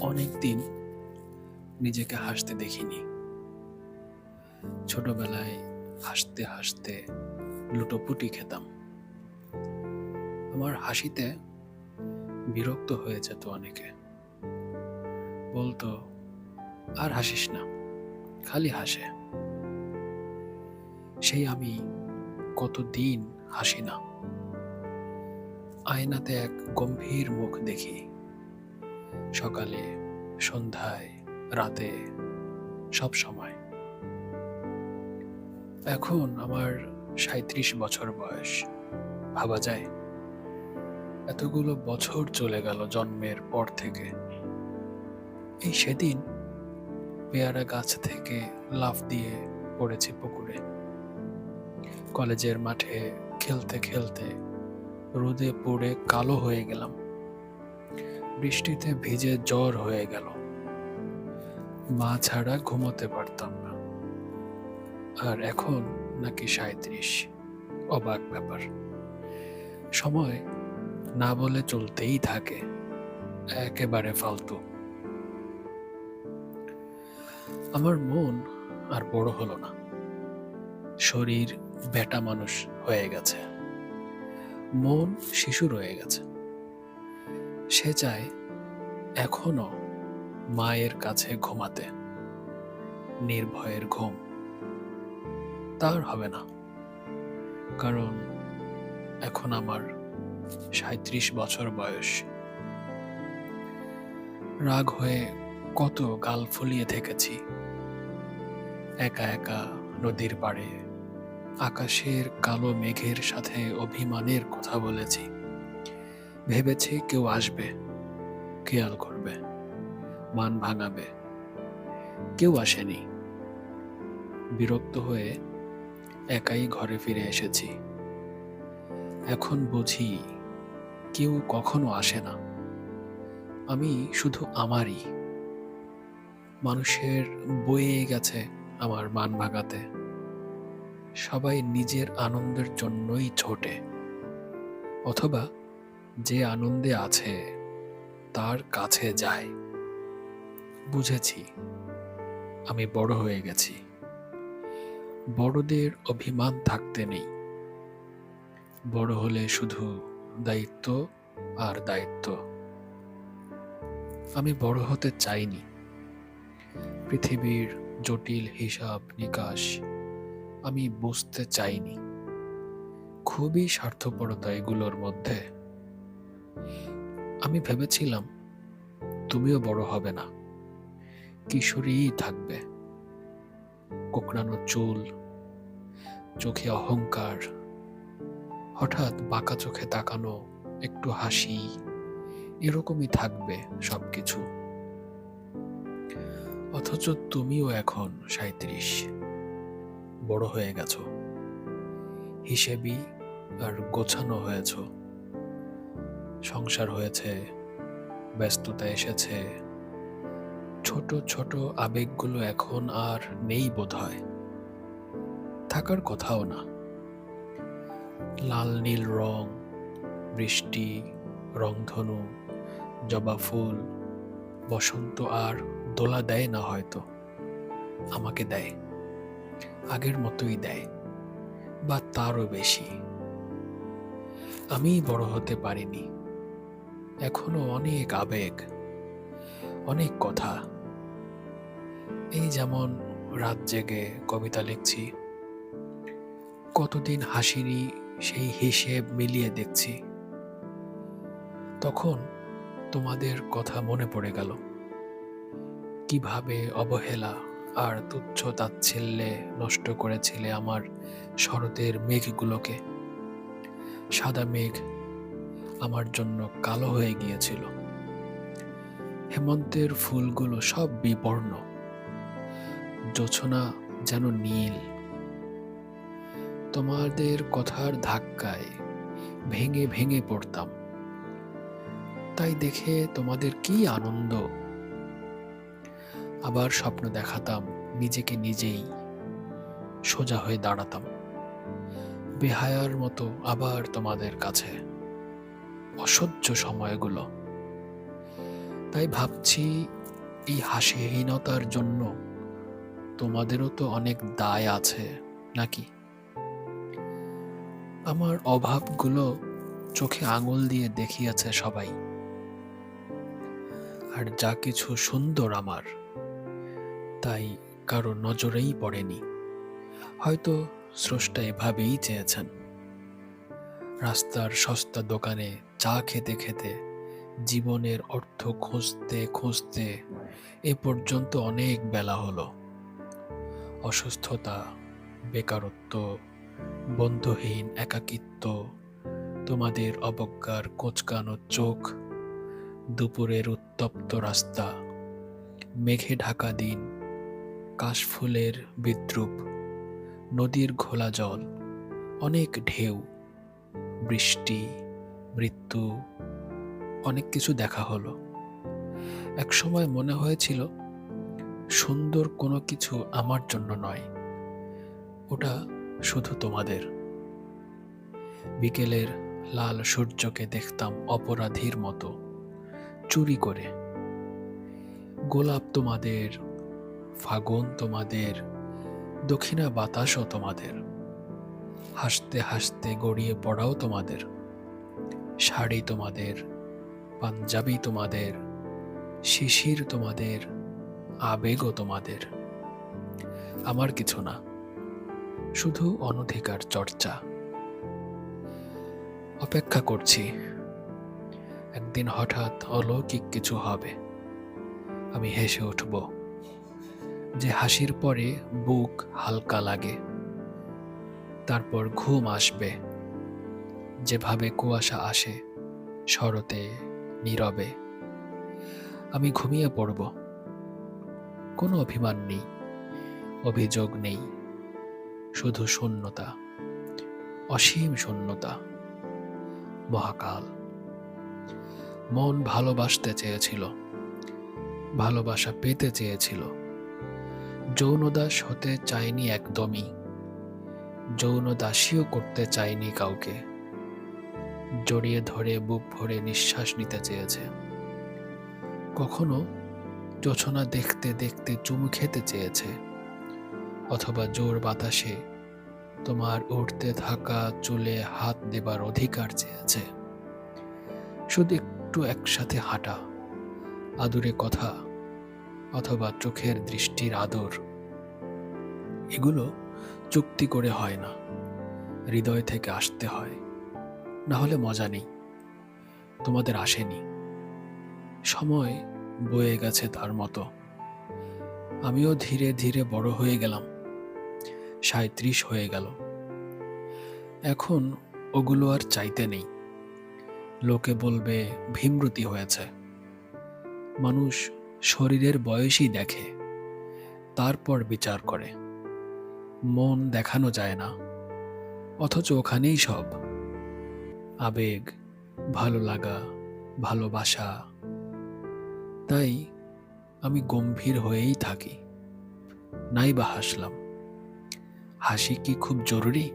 অনেক দিন নিজেকে হাসতে দেখিনি। ছোটবেলায় হাসতে হাসতে লুটোপুটি খেতাম। আমার হাসিতে বিরক্ত হয়ে যেত অনেকে। বলতো, আর হাসিস না, খালি হাসে। সেই আমি কতদিন হাসি না। আয়নাতে এক গম্ভীর মুখ দেখি। সকালে, সন্ধ্যায়, রাতে, সব সময়। এখন আমার সাঁত্রিশ বছর বয়স। ভাবা যায়, এতগুলো বছর চলে গেল জন্মের পর থেকে। এই সেদিন পেয়ারা গাছ থেকে লাফ দিয়ে পড়েছি পুকুরে। কলেজের মাঠে খেলতে খেলতে রোদে পড়ে কালো হয়ে গেলাম। বৃষ্টিতে ভিজে জ্বর হয়ে গেল। মা ছাড়া ঘুমোতে পারতাম না। আর এখন নাকি সাঁত্রিশ অবাক ব্যাপার। সময় না বলে চলতেই থাকে। একেবারে ফালতু। আমার মন আর বড় হলো না। শরীর বেটা মানুষ হয়ে গেছে। মন শিশু রয়ে গেছে। সে চায় এখনও মায়ের কাছে ঘুমাতে। নির্ভয়ের ঘুম তার হবে না। কারণ এখন আমার সাঁত্রিশ বছর বয়স। রাগ হয়ে কত গাল ফুলিয়ে থেকেছি। একা একা নদীর পাড়ে আকাশের কালো মেঘের সাথে অভিমানের কথা বলেছি। ভেবেছি কেউ আসবে, খেয়াল করবে, মান ভাঙাবে। কেউ আসেনি। বিরক্ত হয়ে একাই ঘরে ফিরে এসেছি। এখন বুঝি কেউ কখনো আসে না। আমি শুধু আমারই। মানুষের বয়ে গেছে আমার মান ভাঙাতে। সবাই নিজের আনন্দের জন্যই ছোটে। অথবা যে আনন্দে আছে, তার কাছে যায়। বুঝেছি, আমি বড় হয়ে গেছি। বড়দের অভিমান থাকতে নেই। বড় হলে শুধু দায়িত্ব আর দায়িত্ব। আমি বড় হতে চাইনি। পৃথিবীর জটিল হিসাব নিকাশ আমি বুঝতে চাইনি। খুবই স্বার্থপরতা এগুলোর মধ্যে। আমি ভেবেছিলাম, তুমিও বড় হবে না। কিশোরীই থাকবে। কোকড়ানো চুল, চোখে অহংকার, হঠাৎ বাঁকা চোখে তাকানো, একটু হাসি, এরকমই থাকবে সবকিছু। অথচ তুমিও এখন সাঁত্রিশ বড় হয়ে গেছ। হিসেবি আর গোছানো হয়েছ। সংসার হয়েছে, ব্যস্ততা এসেছে। ছোট ছোট আবেগগুলো এখন আর নেই বোধ হয় থাকার কথাও না। লাল, নীল রং, বৃষ্টি, রংধনু, জবা ফুল, বসন্ত আর দোলা দেয় না হয়তো। আমাকে দেয়। আগের মতোই দেয়, বা তারও বেশি। আমি বড় হতে পারিনি। এখনও অনেক আবেগ, অনেক কথা। এই যেমন রাত জেগে কবিতা লিখছি, কতদিন হাসিনি সেই হিসেব মিলিয়ে দেখছি। তখন তোমাদের কথা মনে পড়ে গেল। কীভাবে অবহেলা আর তুচ্ছ তাচ্ছিল্যে নষ্ট করেছিলে আমার শরতের মেঘগুলোকে। সাদা মেঘ আমার জন্য কালো হয়ে গিয়েছিল। হেমন্তের ফুলগুলো সব বিবর্ণ। জোছনা যেন নীল। তোমাদের কথার ধাক্কায় ভেঙে ভেঙে পড়তাম। তাই দেখে তোমাদের কি আনন্দ? আবার স্বপ্ন দেখাতাম, নিজেকে নিজেই সোজা হয়ে দাঁড়াতাম। বেহায়ার মতো আবার তোমাদের কাছে অসহ্য সময়গুলো। তাই ভাবছি, এই হাসিহীনতার জন্য তোমাদেরও তো অনেক দায় আছে, নাকি? আমার অভাবগুলো চোখে আঙুল দিয়ে দেখিয়েছে সবাই। আর যা কিছু সুন্দর আমার তাই কারও নজরেই পড়েনি। হয়তো স্রষ্টা এভাবেই চেয়েছেন। রাস্তার সস্তা দোকানে চা খেতে খেতে, জীবনের অর্থ খুঁজতে খুঁজতে এ পর্যন্ত অনেক বেলা হলো। অসুস্থতা, বেকারত্ব, বন্ধুহীন একাকিত্ব, তোমাদের অবজ্ঞার কোচকানো চোখ, দুপুরের উত্তপ্ত রাস্তা, মেঘে ঢাকা দিন কাশফুলের বিদ্রুপ, নদীর ঘোলা জল, অনেক ঢেউ, বৃষ্টি, মৃত্যু, অনেক কিছু দেখা হলো। এক সময় মনে হয়েছিল, সুন্দর কোনো কিছু আমার জন্য নয়, ওটা শুধু তোমাদের। বিকেলের লাল সূর্যকে দেখতাম অপরাধীর মতো, চুরি করে। গোলাপ তোমাদের ফাগুন তোমাদের, দক্ষিণা বাতাসও তোমাদের। হাসতে হাসতে গড়িয়ে পড়াও তোমাদের। শাড়ি তোমাদের, পাঞ্জাবি তোমাদের, শিশির তোমাদের, আবেগও তোমাদের। আমার কিছু না, শুধু অনধিকার চর্চা। অপেক্ষা করছি, একদিন হঠাৎ অলৌকিক কিছু হবে। আমি হেসে উঠব। যে হাসির পরে বুক হালকা লাগে। তারপর ঘুম আসবে। যেভাবে কুয়াশা আসে, শরতে, নীরবে। আমি ঘুমিয়ে পড়ব। কোনো অভিমান নেই। অভিযোগ নেই। শুধু শূন্যতা। অসীম শূন্যতা। মহাকাল। মন ভালোবাসতে চেয়েছিল। ভালোবাসা পেতে চেয়েছিল। যৌনদাস হতে চায়নি একদমই। যৌন যৌনদাসীও করতে চায়নি কাউকে। জড়িয়ে ধরে বুক ভরে নিঃশ্বাস নিতে চেয়েছে। কখনো জোছনা দেখতে দেখতে চুমু খেতে চেয়েছে। অথবা জোর বাতাসে তোমার উঠতে থাকা চুলে হাত দেবার অধিকার চেয়েছে। শুধু একটু একসাথে হাঁটা। আদুরে কথা অথবা চোখের দৃষ্টির আদর। এগুলো চুক্তি করে হয় না। হৃদয় থেকে আসতে হয়। না হলে মজা নেই। তোমাদের আসেনি। সময় বয়ে গেছে তার মতো। আমিও ধীরে ধীরে বড় হয়ে গেলাম। সাঁত্রিশ হয়ে গেল। এখন ওগুলো আর চাইতে নেই। লোকে বলবে, ভীমরতি হয়েছে। মানুষ শরীরের বয়সই দেখে। তারপর বিচার করে। মন দেখানো যায় না। অথচ ওখানেই সব। আবেগ, ভালো লাগা, ভালোবাসা। তাই আমি গম্ভীর হয়েই থাকি। নাই বা হাসলাম। হাসি কি খুব জরুরি?